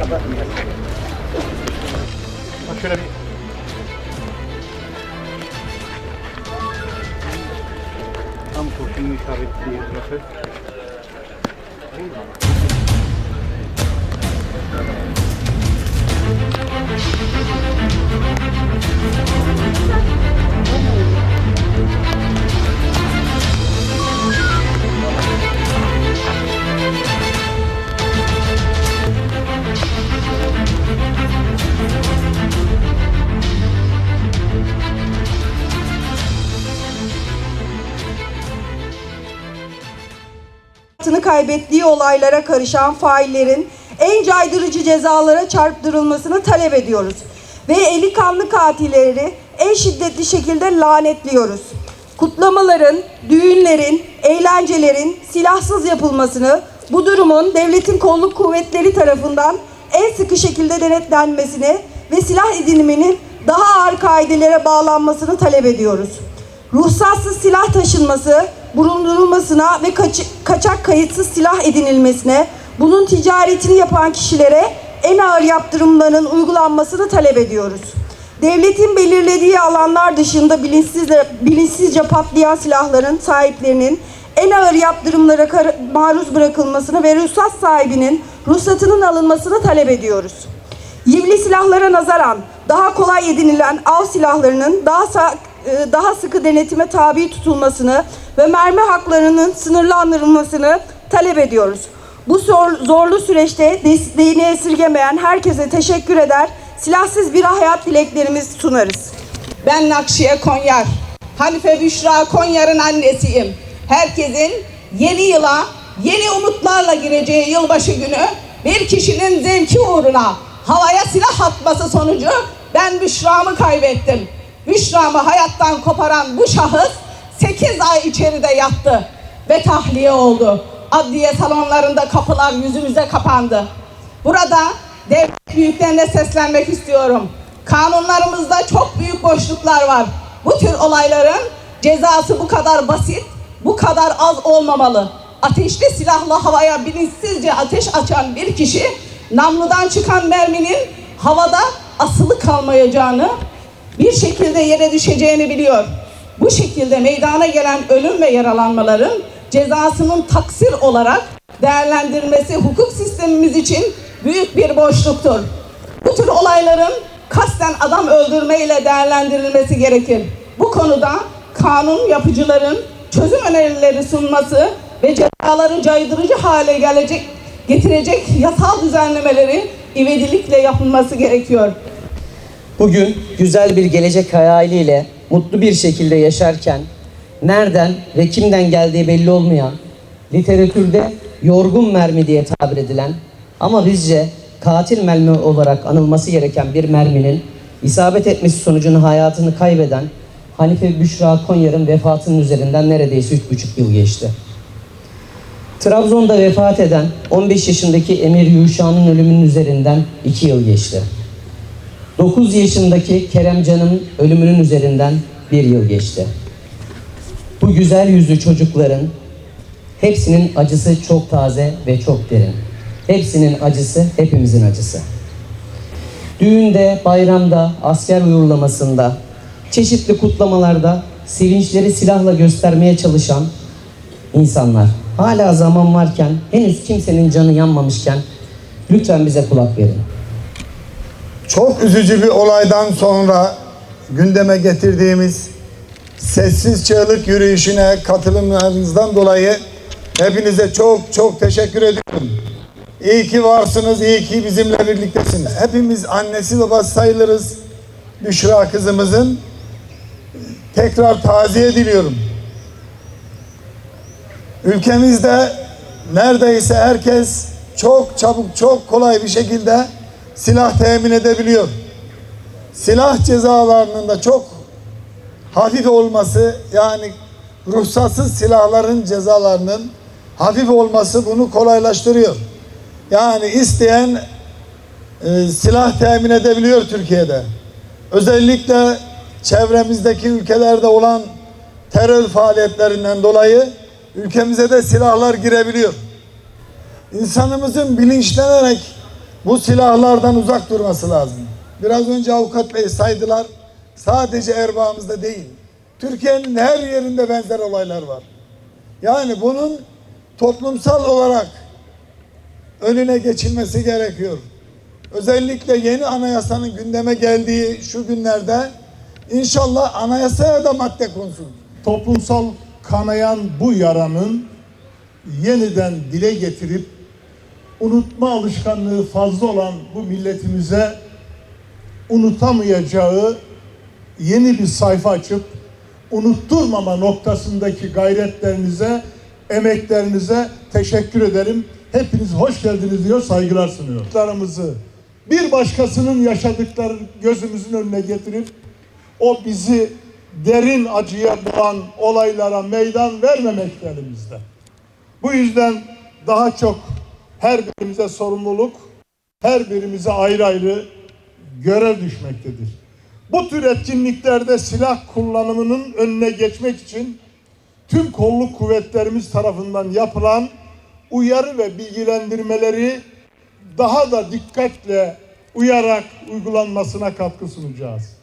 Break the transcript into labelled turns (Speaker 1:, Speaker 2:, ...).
Speaker 1: Bak şöyle bir Tam kurşunun işaretli burası.
Speaker 2: Kaybettiği olaylara karışan faillerin en caydırıcı cezalara çarptırılmasını talep ediyoruz. Ve eli kanlı katilleri en şiddetli şekilde lanetliyoruz. Kutlamaların, düğünlerin, eğlencelerin silahsız yapılmasını, bu durumun devletin kolluk kuvvetleri tarafından en sıkı şekilde denetlenmesini ve silah ediniminin daha ağır kaidelere bağlanmasını talep ediyoruz ruhsatsız silah taşınması, bulundurulmasına ve kaç- kaçak kayıtsız silah edinilmesine, bunun ticaretini yapan kişilere en ağır yaptırımların uygulanmasını talep ediyoruz. Devletin belirlediği alanlar dışında bilinçsizce, bilinçsizce patlayan silahların sahiplerinin en ağır yaptırımlara maruz bırakılmasını ve ruhsat sahibinin ruhsatının alınmasını talep ediyoruz. Yivli silahlara nazaran daha kolay edinilen av silahlarının daha e, daha sıkı denetime tabi tutulmasını ve mermi haklarının sınırlandırılmasını talep ediyoruz. Bu zor- zorlu süreçte desteğini esirgemeyen herkese teşekkür eder, silahsız bir hayat dileklerimizi sunarız.
Speaker 3: Ben Nakşiye Konyar. Hanife Büşra Konyar'ın annesiyim. Herkesin yeni yıla, yeni umutlarla gireceği yılbaşı günü bir kişinin zevki uğruna havaya silah atması sonucu ben Büşra'mı kaybettim. Büşra'mı hayattan koparan bu şahıs 8 ay içeride yattı ve tahliye oldu. Adliye salonlarında kapılar yüzümüze kapandı. Burada devlet büyüklerine seslenmek istiyorum. Kanunlarımızda çok büyük boşluklar var. Bu tür olayların cezası bu kadar basit, bu kadar az olmamalı. Ateşli silahla havaya bilinçsizce ateş açan bir kişi namludan çıkan merminin havada asılı kalmayacağını, bir şekilde yere düşeceğini biliyor. Bu şekilde meydana gelen ölüm ve yaralanmaların cezasının taksir olarak değerlendirilmesi hukuk sistemimiz için büyük bir boşluktur. Bu tür olayların kasten adam öldürmeyle değerlendirilmesi gerekir. Bu konuda kanun yapıcıların çözüm önerileri sunması ve cezaları caydırıcı hale gelecek getirecek yasal düzenlemeleri ivedilikle yapılması gerekiyor.
Speaker 4: Bugün güzel bir gelecek hayaliyle mutlu bir şekilde yaşarken nereden ve kimden geldiği belli olmayan, literatürde yorgun mermi diye tabir edilen ama bizce katil mermi olarak anılması gereken bir merminin isabet etmesi sonucunu hayatını kaybeden Hanife Büşra Konyar'ın vefatının üzerinden neredeyse üç buçuk yıl geçti. Trabzon'da vefat eden 15 yaşındaki Emir Yuşa'nın ölümünün üzerinden 2 yıl geçti. 9 yaşındaki Keremcan'ın ölümünün üzerinden 1 yıl geçti. Bu güzel yüzlü çocukların hepsinin acısı çok taze ve çok derin. Hepsinin acısı hepimizin acısı. Düğünde, bayramda, asker uğurlamasında, çeşitli kutlamalarda sevinçleri silahla göstermeye çalışan insanlar. Hala zaman varken, henüz kimsenin canı yanmamışken lütfen bize kulak verin.
Speaker 5: Çok üzücü bir olaydan sonra gündeme getirdiğimiz sessiz çığlık yürüyüşüne katılımlarınızdan dolayı hepinize çok çok teşekkür ediyorum. İyi ki varsınız, iyi ki bizimle birliktesiniz. Hepimiz annesi babası sayılırız. Büşra kızımızın tekrar taziye diliyorum. Ülkemizde neredeyse herkes çok çabuk, çok kolay bir şekilde silah temin edebiliyor. Silah cezalarının da çok hafif olması yani ruhsatsız silahların cezalarının hafif olması bunu kolaylaştırıyor. Yani isteyen e, silah temin edebiliyor Türkiye'de. Özellikle çevremizdeki ülkelerde olan terör faaliyetlerinden dolayı ülkemize de silahlar girebiliyor. İnsanımızın bilinçlenerek bu silahlardan uzak durması lazım. Biraz önce avukat bey saydılar. Sadece Erbaa'mızda değil. Türkiye'nin her yerinde benzer olaylar var. Yani bunun toplumsal olarak önüne geçilmesi gerekiyor. Özellikle yeni anayasanın gündeme geldiği şu günlerde inşallah anayasaya da madde konsun.
Speaker 6: toplumsal kanayan bu yaranın yeniden dile getirip unutma alışkanlığı fazla olan bu milletimize unutamayacağı yeni bir sayfa açıp unutturmama noktasındaki gayretlerinize, emeklerinize teşekkür ederim. Hepiniz hoş geldiniz diyor, saygılar sunuyorum. Bir başkasının yaşadıkları gözümüzün önüne getirip o bizi derin acıya boğan olaylara meydan vermemek elimizde. Bu yüzden daha çok her birimize sorumluluk, her birimize ayrı ayrı görev düşmektedir. Bu tür etkinliklerde silah kullanımının önüne geçmek için tüm kolluk kuvvetlerimiz tarafından yapılan uyarı ve bilgilendirmeleri daha da dikkatle uyarak uygulanmasına katkı sunacağız.